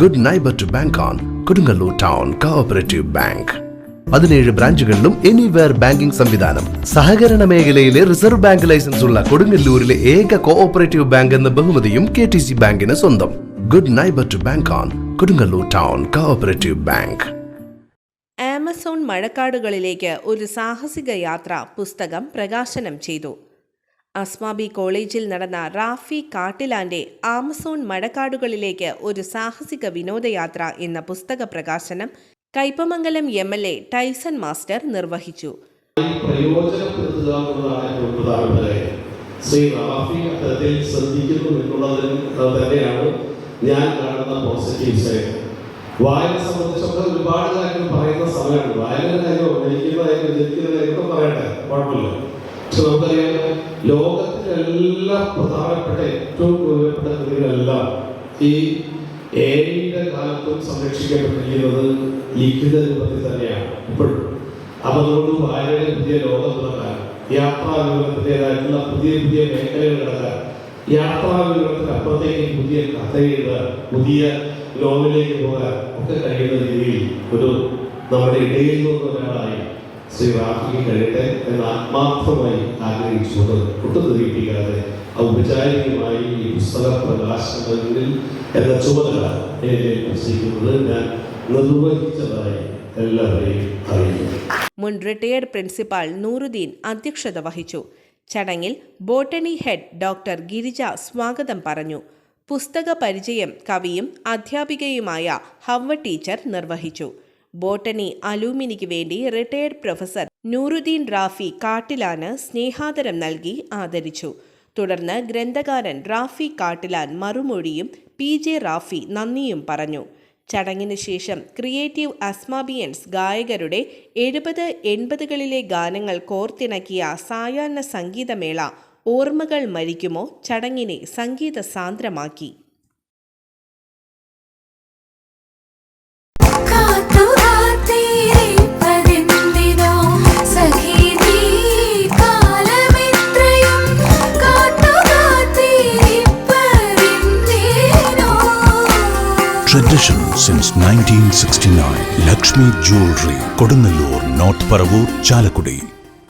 Good neighbour to bank on Kodungallur town cooperative bank പതിനേഴ് ബ്രാഞ്ചുകളിലും anywhere banking സംവിധാനം. സഹകരണ മേഖലയിലെ റിസർവ് ബാങ്ക് ലൈസൻസ് ഉള്ള കൊടുങ്ങല്ലൂരിലെ ഏക കോഓപ്പറേറ്റീവ് ബാങ്ക് എന്ന ബഹുമതിയും കെ ടി സി ബാങ്കിന് സ്വന്തം. Good neighbour to bank on Kodungallur town cooperative bank Amazon മഴക്കാടുകളിലേക്ക് ഒരു സാഹസിക യാത്ര പുസ്തകം പ്രകാശനം ചെയ്തു. അസ്മാബി കോളേജിൽ നടന്ന റാഫി കാട്ടിലാന്റെ ആമസോൺ മഴക്കാടുകളിലേക്ക് ഒരു സാഹസിക വിനോദയാത്ര എന്ന പുസ്തക പ്രകാശനം Kaipamangalam M L A Taison master നിർവഹിച്ചു. റാഫി ശ്രദ്ധിക്കുന്നു തന്നെയാണ് ഞാൻ കാണുന്ന ഒരുപാട് പക്ഷെ നമുക്കറിയാം ലോകത്തിലെല്ലാം പ്രധാനപ്പെട്ട ഏറ്റവും പ്രധാനപ്പെട്ട കൃതികളെല്ലാം ഈ ഏഴിന്റെ കാലത്തും സംരക്ഷിക്കപ്പെട്ടിരിക്കുന്നത് ലിഖിത രൂപത്തിൽ തന്നെയാണ് ഇപ്പോഴും. അപ്പൊ അതുകൊണ്ട് വായനയുടെ പുതിയ ലോകം നടക്കാൻ യാത്രാ വിവരത്തിന്റെതായിട്ടുള്ള പുതിയ പുതിയ മേഖലകൾ കിടക്കാൻ യാത്രാ വിവരത്തിന് അപ്പുറത്തേക്ക് പുതിയ കഥ എഴുതാൻ പുതിയ ലോകത്തിലേക്ക് പോകാൻ ഒക്കെ കഴിയുന്ന രീതിയിൽ ഒരു നമ്മുടെ ഇടയിൽ നിന്നുള്ള റാഫിക്ക് കഴിയട്ടെ എന്ന് ആത്മാർത്ഥമായി ആഗ്രഹിച്ചുകൊണ്ട് ഒട്ടും തെറിയിപ്പിക്കാതെ ഔപചാരികമായി ഈ പുസ്തക പ്രകാശനങ്ങളിൽ എന്ന ചുമതല എന്നെ ഞാൻ നിർവഹിച്ചതായി എല്ലാവരെയും അറിയിക്കുന്നു മുൻ റിട്ടയേർഡ് പ്രിൻസിപ്പാൾ നൂറുദ്ദീൻ അധ്യക്ഷത വഹിച്ചു. ചടങ്ങിൽ ബോട്ടണി ഹെഡ് ഡോക്ടർ ഗിരിജ സ്വാഗതം പറഞ്ഞു. പുസ്തക പരിചയം കവിയും അധ്യാപികയുമായ ഹവ്വ ടീച്ചർ നിർവഹിച്ചു. ബോട്ടണി അലൂമിനിക്ക് വേണ്ടി റിട്ടയേർഡ് പ്രൊഫസർ നൂറുദ്ദീൻ റാഫി കാട്ടിലാന് സ്നേഹാദരം നൽകി ആദരിച്ചു. തുടർന്ന് ഗ്രന്ഥകാരൻ റാഫി കാട്ടിലാൻ മറുമൊഴിയും പി ജെ റാഫി നന്ദിയും പറഞ്ഞു. ചടങ്ങിന് ശേഷം ക്രിയേറ്റീവ് അസ്മാബിയൻസ് ഗായകരുടെ എഴുപത് എൺപതുകളിലെ ഗാനങ്ങൾ കോർത്തിണക്കിയ സായാഹ്ന സംഗീതമേള ഓർമ്മകൾ മരിക്കുമോ ചടങ്ങിനെ സംഗീത സാന്ദ്രമാക്കി. Tradition since 1969. Lakshmi Jewelry, Kodunallur, North Paravur, Chalakudi.